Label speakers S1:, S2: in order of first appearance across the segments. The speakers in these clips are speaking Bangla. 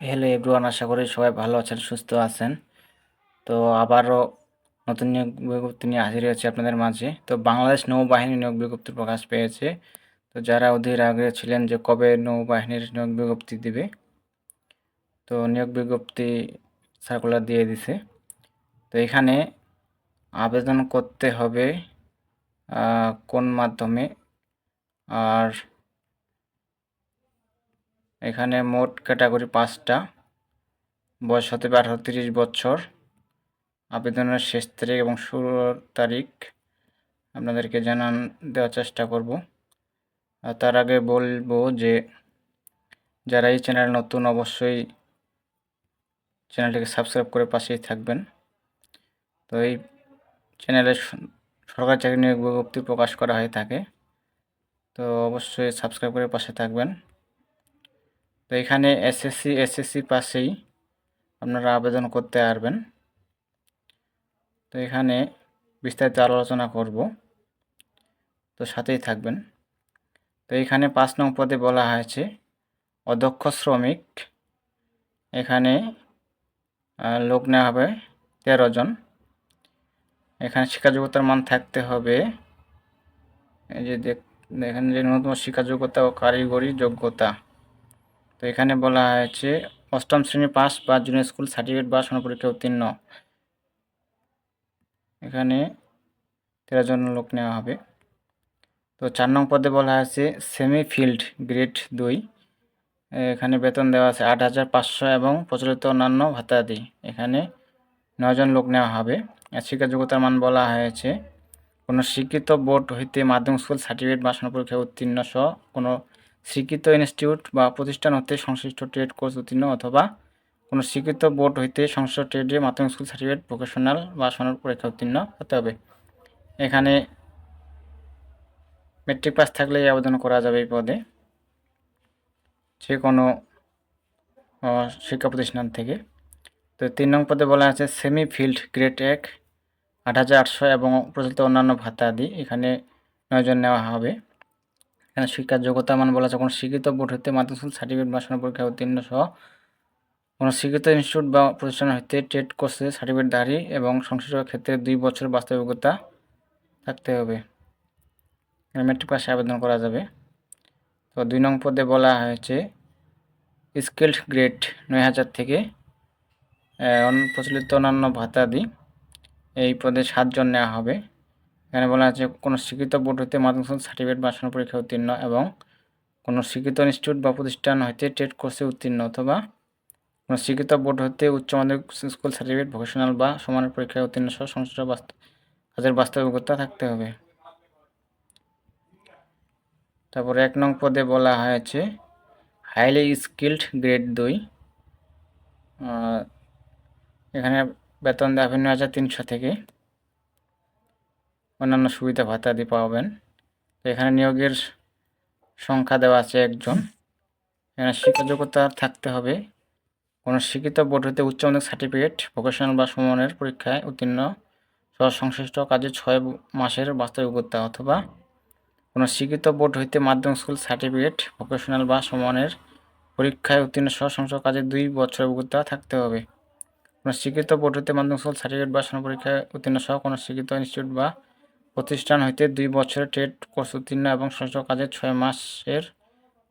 S1: হ্যালো এভরিওয়ান, আশা করি সবাই ভালো আছেন, সুস্থ আছেন। তো আবারও নতুন নিয়োগ বিজ্ঞপ্তি নিয়ে হাজির হয়েছে আপনাদের মাঝে। তো বাংলাদেশ নৌবাহিনী নিয়োগ বিজ্ঞপ্তি প্রকাশ পেয়েছে। তো যারা অধীর আগ্রহে ছিলেন যে কবে নৌবাহিনীর নিয়োগ বিজ্ঞপ্তি দিবে, তো নিয়োগ বিজ্ঞপ্তি সার্কুলার দিয়ে দিছে। তো এখানে আবেদন করতে হবে কোন মাধ্যমে? আর এখানে মোট ক্যাটাগরি পাঁচটা। বয়স হতে পারে আঠারো, তিরিশ বছর। আবেদনের শেষ তারিখ এবং শুরুর তারিখ আপনাদেরকে জানান, দেওয়ার চেষ্টা করব। আর তার আগে বলব যে, যারা এই চ্যানেল নতুন অবশ্যই চ্যানেলটিকে সাবস্ক্রাইব করে পাশেই থাকবেন। তো এই চ্যানেলে সরকারি চাকরি নিয়োগ বিজ্ঞপ্তি প্রকাশ করা হয়ে থাকে। তো অবশ্যই সাবস্ক্রাইব করে পাশে থাকবেন। তো এখানে এসএসসি এসএসসি পাশেই আপনারা আবেদন করতে পারবেন। তো এখানে বিস্তারিত আলোচনা করব। তো সাথেই থাকবেন। তো এখানে পাঁচ নং পদে বলা হয়েছে অদক্ষ শ্রমিক। এখানে লোক নেওয়া হবে তেরো জন। এখানে শিক্ষা যোগ্যতার মান থাকতে হবে, এই যে দেখ, এখানে যে ন্যূনতম শিক্ষা যোগ্যতা ও কারিগরি যোগ্যতা। তো এখানে বলা হয়েছে, অষ্টম শ্রেণি পাস বা জুনিয়র স্কুল সার্টিফিকেট বা পরীক্ষা উত্তীর্ণ। এখানে তেরো জন লোক নেওয়া হবে। তো চার নং পদে বলা আছে সেমি ফিল্ড গ্রেড দুই। এখানে বেতন দেওয়া আছে আট হাজার পাঁচশো এবং প্রচলিত অন্যান্য ভাতাদি। এখানে নয়জন লোক নেওয়া হবে। আর শিক্ষা যোগ্যতার মান বলা হয়েছে, কোনো শিক্ষিত বোর্ড হইতে মাধ্যমিক স্কুল সার্টিফিকেট বা পরীক্ষা উত্তীর্ণ সহ কোনো শিক্ষিত ইনস্টিটিউট বা প্রতিষ্ঠান হতে সংশ্লিষ্ট ট্রেড কোর্স উত্তীর্ণ অথবা কোনো শিক্ষিত বোর্ড হইতে সংশ্লিষ্ট ট্রেডে মাধ্যমিক স্কুল সার্টিফিকেট ভোকেশনাল বা সনদ পরীক্ষা উত্তীর্ণ হতে হবে। এখানে মেট্রিক পাস থাকলেই আবেদন করা যাবে এই পদে। যে কোনো শিক্ষা প্রতিষ্ঠান থেকে। তো তিন নং পদে বলা আছে সেমি ফিল্ড গ্রেড এক, আট হাজার আটশো এবং প্রচলিত অন্যান্য ভাতা আদি। এখানে নয়জন নেওয়া হবে। এখানে শিক্ষার যোগ্যতা মান বলা আছে। কোনো শিক্ষিত বোর্ড হতে মাধ্যমিক স্কুল সার্টিফিকেট বা সনদ পরীক্ষা উত্তীর্ণ সহ কোনো স্বীকৃত ইনস্টিটিউট বা প্রতিষ্ঠান হইতে ট্রেড কোর্সে সার্টিফিকেটধারী এবং সংশ্লিষ্ট ক্ষেত্রে দুই বছর বাস্তব অভিজ্ঞতা থাকতে হবে। মেট্রিক পাশে আবেদন করা যাবে। তো দুই নং পদে বলা হয়েছে স্কিল্ড গ্রেড নয় হাজার থেকে প্রচলিত অন্যান্য ভাতাদি, এই পদে সাতজন নেওয়া হবে। এখানে বলা আছে, কোনো শিক্ষিত বোর্ড হতে মাধ্যমিক সার্টিফিকেট বা সনদ পরীক্ষা উত্তীর্ণ এবং কোনো শিক্ষিত ইনস্টিটিউট বা প্রতিষ্ঠান হইতে টেট কোর্সে উত্তীর্ণ অথবা কোনো শিক্ষিত বোর্ড হতে উচ্চ মাধ্যমিক স্কুল সার্টিফিকেট, ভোকেশনাল বা সমানের পরীক্ষায় উত্তীর্ণ সহ সংশ্লিষ্ট বাস্তব কাজের বাস্তব অভিজ্ঞতা থাকতে হবে। তারপরে এক নং পদে বলা হয়েছে, হাইলি স্কিল্ড গ্রেড দুই। এখানে বেতন দেওয়া নয় হাজার তিনশো থেকে। অন্যান্য সুবিধা ভাতা ভাতাদি পাবেন। এখানে নিয়োগের সংখ্যা দেওয়া আছে একজন। এখানে শিক্ষা যোগ্যতা থাকতে হবে। কোনো শিক্ষিত বোর্ড হতে উচ্চ মাধ্যমিক সার্টিফিকেট ভোকেশনাল বা সমানের পরীক্ষায় উত্তীর্ণ সহ সংশ্লিষ্ট কাজে ছয় মাসের বাস্তব অভিজ্ঞতা অথবা কোনো শিক্ষিত বোর্ড হইতে মাধ্যমিক স্কুল সার্টিফিকেট ভোকেশনাল বা সমানের পরীক্ষায় উত্তীর্ণ সহ সংশ্লিষ্ট কাজে দুই বছরের অভিজ্ঞতা থাকতে হবে। কোনো শিক্ষিত বোর্ড হইতে মাধ্যমিক স্কুল সার্টিফিকেট বা সমান পরীক্ষায় উত্তীর্ণ সহ কোনো শিক্ষিত ইনস্টিটিউট বা প্রতিষ্ঠান হইতে দুই বছরের ট্রেড কোর্স উত্তীর্ণ এবং সংশ্লিষ্ট কাজে ছয় মাসের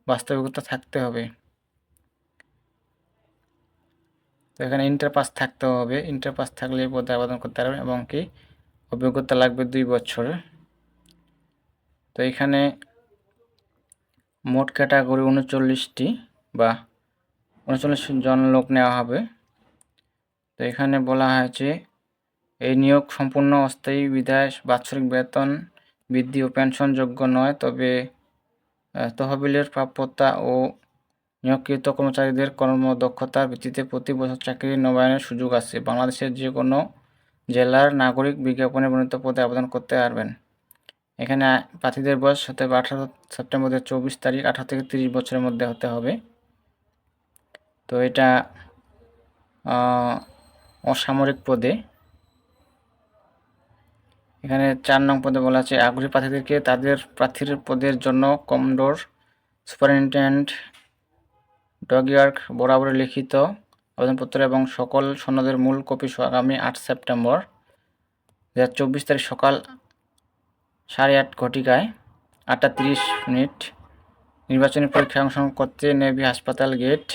S1: বাস্তবিকতা থাকতে হবে। তো এখানে ইন্টার পাস থাকতে হবে। ইন্টার পাস থাকলে এই পদে আবেদন করতে পারবেন এবং কি অভিজ্ঞতা লাগবে দুই বছরের। তো এখানে মোট ক্যাটাগরি উনচল্লিশটি বা উনচল্লিশ জন লোক নেওয়া হবে। তো এখানে বলা হয়েছে এই নিয়োগ সম্পূর্ণ অস্থায়ী বিধায় বাৎসরিক বেতন বৃদ্ধি ও পেনশন যোগ্য নয়, তবে তহবিলের প্রাপ্যতা ও নিয়োগকৃত কর্মচারীদের কর্মদক্ষতার ভিত্তিতে প্রতি বছর চাকরি নবায়নের সুযোগ আছে। বাংলাদেশের যে কোনো জেলার নাগরিক বিজ্ঞাপনে বর্ণিত পদে আবেদন করতে পারবেন। এখানে প্রার্থীদের বয়স হতে হবে আঠারো সেপ্টেম্বর দু চব্বিশ তারিখ, আঠারো থেকে তিরিশ বছরের মধ্যে হতে হবে। তো এটা অসামরিক পদে এখানে চার নং পদে বলা আছে, আগ্রহী প্রার্থীদেরকে তাদের প্রার্থীর পদের জন্য কমডোর সুপারিনটেন্ডেন্ট ডগইয়ার্ক বরাবর লিখিত আবেদনপত্র এবং সকল সনদের মূল কপি আগামী আট সেপ্টেম্বর দু হাজার চব্বিশ তারিখ সকাল সাড়ে আট ঘটিকায় আটটা তিরিশ মিনিট নির্বাচনী পরীক্ষায় অংশগ্রহণ করতে নেভি হাসপাতাল gate,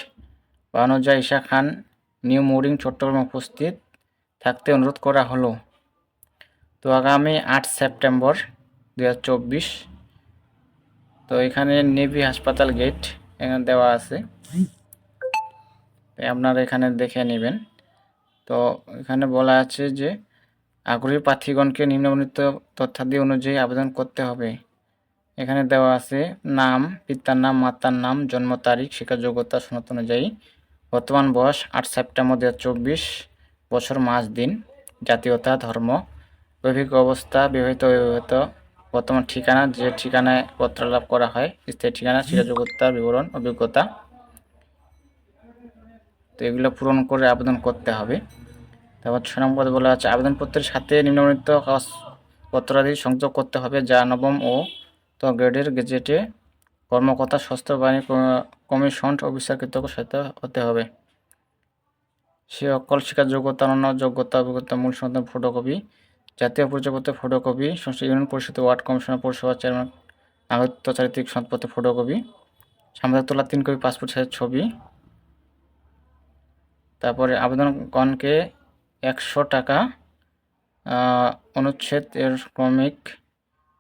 S1: Banuja Isha Khan, new mooring, চট্টগ্রামে উপস্থিত। থাকতে অনুরোধ করা হলো। তো আগামী আট সেপ্টেম্বর দু হাজার চব্বিশ, তো এখানে নেভি হাসপাতাল গেট এখানে দেওয়া আছে। আপনারা এখানে দেখে নেবেন। তো এখানে বলা আছে যে, আগ্রহী প্রার্থীগণকে নিম্নবর্ণিত তথ্যাদি অনুযায়ী আবেদন করতে হবে। এখানে দেওয়া আছে, নাম, পিতার নাম, মাতার নাম, জন্ম তারিখ, শিক্ষা যোগ্যতা, সনদ অনুযায়ী বর্তমান বয়স আট সেপ্টেম্বর দু বছর, মাস, দিন, জাতীয়তা, ধর্ম বৈবাহিক অবস্থা বিবাহিত অবিবাহিত বর্তমান ঠিকানা, যে ঠিকানায় পত্র লাভ করা হয়, স্থায়ী ঠিকানা যোগ্যতা বিবরণ, অভিজ্ঞতা। তো এগুলো পূরণ করে আবেদন করতে হবে। তারপর ছয় নম্বর বলা আছে, আবেদনপত্রের সাথে নিম্নলিখিত কাগজপত্রাদি সংযোগ করতে হবে, যা নবম ও তো গ্রেডের গেজেটে কর্মকর্তা, সশস্ত্র বাহিনী কমিশন অফিসার কৃতজ্ঞ সাথে হতে হবে। সে অকল শিক্ষার যোগ্যতা অন্য যোগ্যতা, অভিজ্ঞতা, মূল সন্তান ফটোকপি জাতীয় পরিচয়পত্রের ফটোকপি, সংশ্লিষ্ট ইউনিয়ন পরিষদ ওয়ার্ড কমিশনার পৌরসভা চেয়ারম্যান নাগরিকত্ব চারিত্রিক সম্পত্তি ফটোকপি সামনে তোলা তিন কপি, পাসপোর্ট সাইজের ছবি, তারপরে আবেদনগণকে একশো টাকা অনুচ্ছেদ এর ক্রমিক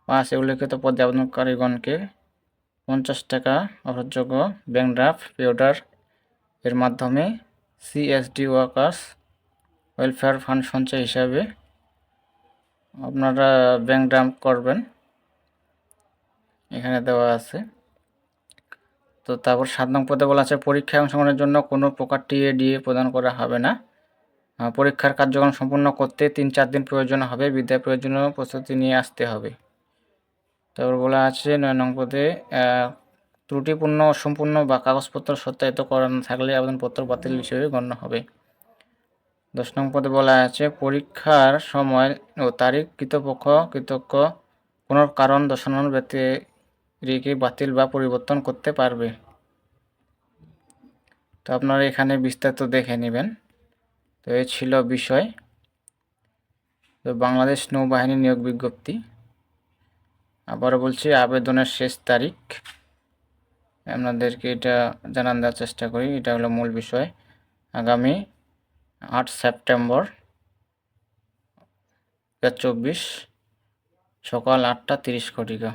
S1: পাঁচ উল্লেখিত পদে আবেদনকারীগণকে পঞ্চাশ টাকা অফারযোগ্য ব্যাংক ড্রাফট পেওডার এর মাধ্যমে সিএসডি ওয়ার্কার্স ওয়েলফেয়ার ফান্ড সঞ্চয় হিসাবে আপনারা ব্যাংক ড্রাফট করবেন। এখানে দেওয়া আছে। তো তারপর সাত নং পদে বলা আছে, পরীক্ষায় অংশগ্রহণের জন্য কোনো প্রকার টিএডিএ প্রদান করা হবে না। পরীক্ষার কার্যক্রম সম্পূর্ণ করতে তিন চার দিন প্রয়োজন হবে বিদ্যায় প্রয়োজনীয় প্রস্তুতি নিয়ে আসতে হবে। তারপর বলা আছে, নয় নং পদে ত্রুটিপূর্ণ, অসম্পূর্ণ বা কাগজপত্র সত্যায়িত করা না থাকলে আবেদনপত্র বাতিল হিসেবে গণ্য হবে। দশ নং পদে বলা আছে, পরীক্ষার সময় ও তারিখ, কৃতপক্ষ, কৃতজ্ঞ কোনো কারণ দর্শানোর ব্যতিরিকে বাতিল বা পরিবর্তন করতে পারবে। তো আপনারা এখানে বিস্তারিত দেখে নেবেন। তো এই ছিল বিষয়। তো বাংলাদেশ নৌবাহিনী নিয়োগ বিজ্ঞপ্তি। আবারও বলছি, আবেদনের শেষ তারিখ। আপনাদেরকে এটা জানান দেওয়ার চেষ্টা করি, এটা হলো মূল বিষয়। আগামী আট সেপ্টেম্বর চব্বিশ সকাল আটটা তিরিশ ঘটিকা।